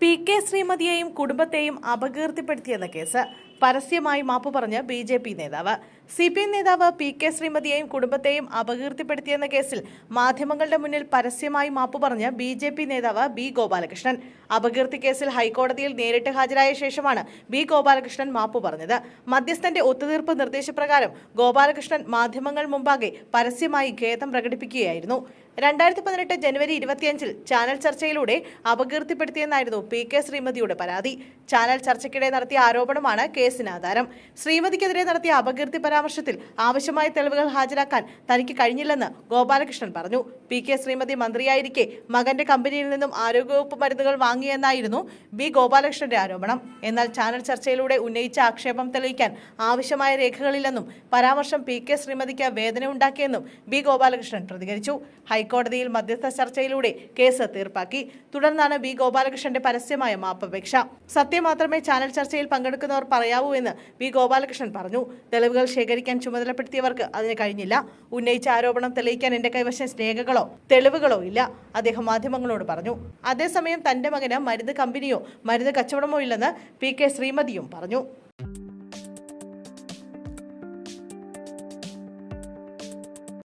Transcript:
P K ശ്രീമതിയെയും കുടുംബത്തെയും അപകീർത്തിപ്പെടുത്തിയെന്ന case. പരസ്യമായി മാപ്പ് പറഞ്ഞ് ബി ജെ പി നേതാവ്. സി പി എം നേതാവ് പി കെ ശ്രീമതിയെയും കുടുംബത്തെയും അപകീർത്തിപ്പെടുത്തിയെന്ന കേസിൽ മാധ്യമങ്ങളുടെ മുന്നിൽ പരസ്യമായി മാപ്പ് പറഞ്ഞ് ബി ജെ പി നേതാവ് ബി ഗോപാലകൃഷ്ണൻ. അപകീർത്തി കേസിൽ ഹൈക്കോടതിയിൽ നേരിട്ട് ഹാജരായ ശേഷമാണ് ബി ഗോപാലകൃഷ്ണൻ മാപ്പ് പറഞ്ഞത്. മധ്യസ്ഥന്റെ ഒത്തുതീർപ്പ് നിർദ്ദേശപ്രകാരം ഗോപാലകൃഷ്ണൻ മാധ്യമങ്ങൾ മുമ്പാകെ പരസ്യമായി ഖേദം പ്രകടിപ്പിക്കുകയായിരുന്നു. രണ്ടായിരത്തി പതിനെട്ട് ജനുവരി ഇരുപത്തിയഞ്ചിൽ ചാനൽ ചർച്ചയിലൂടെ അപകീർത്തിപ്പെടുത്തിയെന്നായിരുന്നു പി കെ ശ്രീമതിയുടെ പരാതി. ചാനൽ ചർച്ചയ്ക്കിടെ നടത്തിയ ആരോപണമാണ് കേസിന് ആധാരം. ശ്രീമതിക്കെതിരെ നടത്തിയ അപകീർത്തി പരാമർശത്തിൽ ആവശ്യമായ തെളിവുകൾ ഹാജരാക്കാൻ തനിക്ക് കഴിഞ്ഞില്ലെന്ന് ഗോപാലകൃഷ്ണൻ പറഞ്ഞു. പി കെ ശ്രീമതി മന്ത്രിയായിരിക്കെ മകന്റെ കമ്പനിയിൽ നിന്നും ആരോഗ്യവകുപ്പ് മരുന്നുകൾ വാങ്ങിയെന്നായിരുന്നു ബി ഗോപാലകൃഷ്ണന്റെ ആരോപണം. എന്നാൽ ചാനൽ ചർച്ചയിലൂടെ ഉന്നയിച്ച ആക്ഷേപം തെളിയിക്കാൻ ആവശ്യമായ രേഖകളില്ലെന്നും പരാമർശം പി കെ ശ്രീമതിക്ക് വേദന ഉണ്ടാക്കിയെന്നും ബി ഗോപാലകൃഷ്ണൻ പ്രതികരിച്ചു. ഹൈക്കോടതിയിൽ മധ്യസ്ഥ ചർച്ചയിലൂടെ കേസ് തീർപ്പാക്കി. തുടർന്നാണ് ബി ഗോപാലകൃഷ്ണന്റെ പരസ്യമായ മാപ്പപേക്ഷ. സത്യം മാത്രമേ ചാനൽ ചർച്ചയിൽ പങ്കെടുക്കുന്നവർ പറയാവൂ എന്ന് വി ഗോപാലകൃഷ്ണൻ പറഞ്ഞു. തെളിവുകൾ ശേഖരിക്കാൻ ചുമതലപ്പെടുത്തിയവർക്ക് അതിന് കഴിഞ്ഞില്ല. ഉന്നയിച്ച ആരോപണം തെളിയിക്കാൻ എന്റെ കൈവശം രേഖകളോ തെളിവുകളോ ഇല്ല അദ്ദേഹം മാധ്യമങ്ങളോട് പറഞ്ഞു. അതേസമയം തന്റെ മകന് മരുന്ന് കമ്പനിയോ മരുന്ന് കച്ചവടമോ ഇല്ലെന്ന് പി കെ ശ്രീമതിയും പറഞ്ഞു.